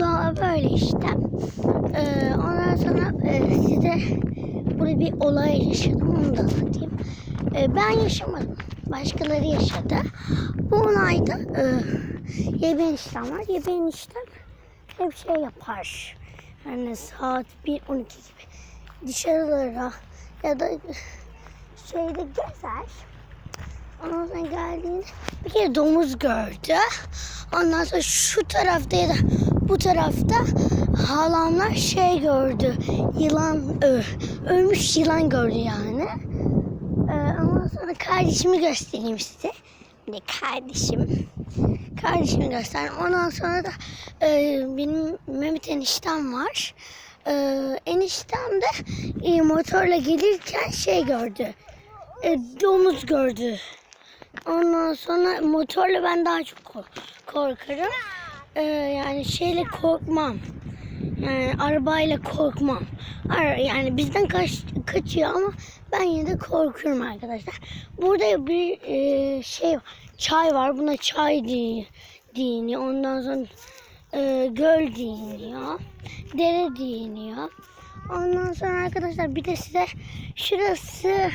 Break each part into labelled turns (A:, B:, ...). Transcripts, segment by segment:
A: Doğa böyle işte. Ee, ondan sonra e, size burada bir olay yaşadım. Onu da anlatayım. Ee, ben yaşamadım. Başkaları yaşadı. Bu olayda e, Yeben işlem var. Yeben işlem hep şey yapar. Yani saat 1-12 gibi dışarılara ya da şeyde gezer. Ondan sonra geldiğinde bir kere domuz gördü. Ondan sonra şu tarafta ya da bu tarafta halamlar şey gördü. Yılan, ölmüş yılan gördü yani. Ee, ondan sonra kardeşimi göstereyim size. De kardeşim. Kardeşimi göstereyim. Ondan sonra da e, benim Mehmet eniştem var. E, eniştem de e, motorla gelirken şey gördü. E, domuz gördü. Ondan sonra motorla ben daha çok kork- korkarım. Ee, yani şeyle korkmam. Yani arabayla korkmam. Yani bizden kaç, kaçıyor ama ben yine de korkuyorum arkadaşlar. Burada bir e, şey. Çay var. Buna çay di- dini. Ondan sonra e, göl deniyor. Dere deniyor. Ondan sonra arkadaşlar bir de size şurası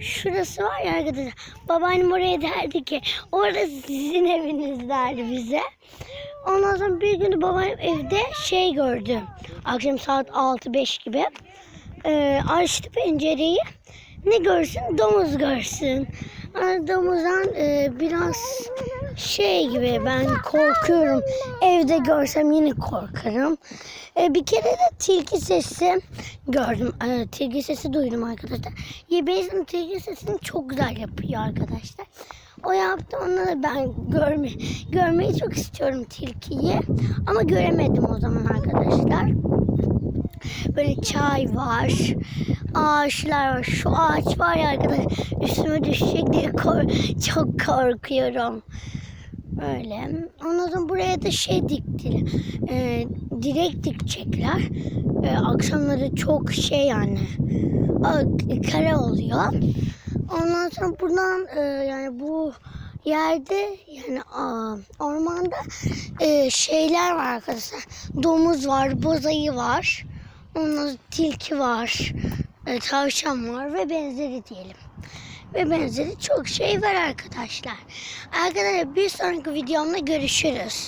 A: Şurası var ya arkadaşlar. Babaannem oraya derdi ki orası sizin eviniz derdi bize. Ondan sonra bir gün babaannem evde şey gördü. Akşam saat 6-5 gibi. Ee, açtı pencereyi. Ne görsün? Domuz görsün. Yani domuzdan e, biraz şey gibi ben korkuyorum. Evde görsem yine korkarım. E, bir kere de tilki sesi gördüm. E, tilki sesi duydum arkadaşlar. Yebeğizin tilki sesini çok güzel yapıyor arkadaşlar. O yaptı onu da ben görme, görmeyi çok istiyorum tilkiyi. Ama göremedim o zaman arkadaşlar. Böyle çay var. Ağaçlar var. Şu ağaç var ya arkadaşlar. Üstüme düşecek diye kor- çok korkuyorum. Öyle. Ondan sonra buraya da şey dikti. E, direk dikecekler. E, akşamları çok şey yani. a- Kare oluyor. Ondan sonra buradan e, yani bu yerde yani a, ormanda e, şeyler var arkadaşlar. Domuz var, bozayı var. Sonra tilki var. E, tavşan var ve benzeri diyelim ve benzeri çok şey var arkadaşlar. Arkadaşlar bir sonraki videomda görüşürüz.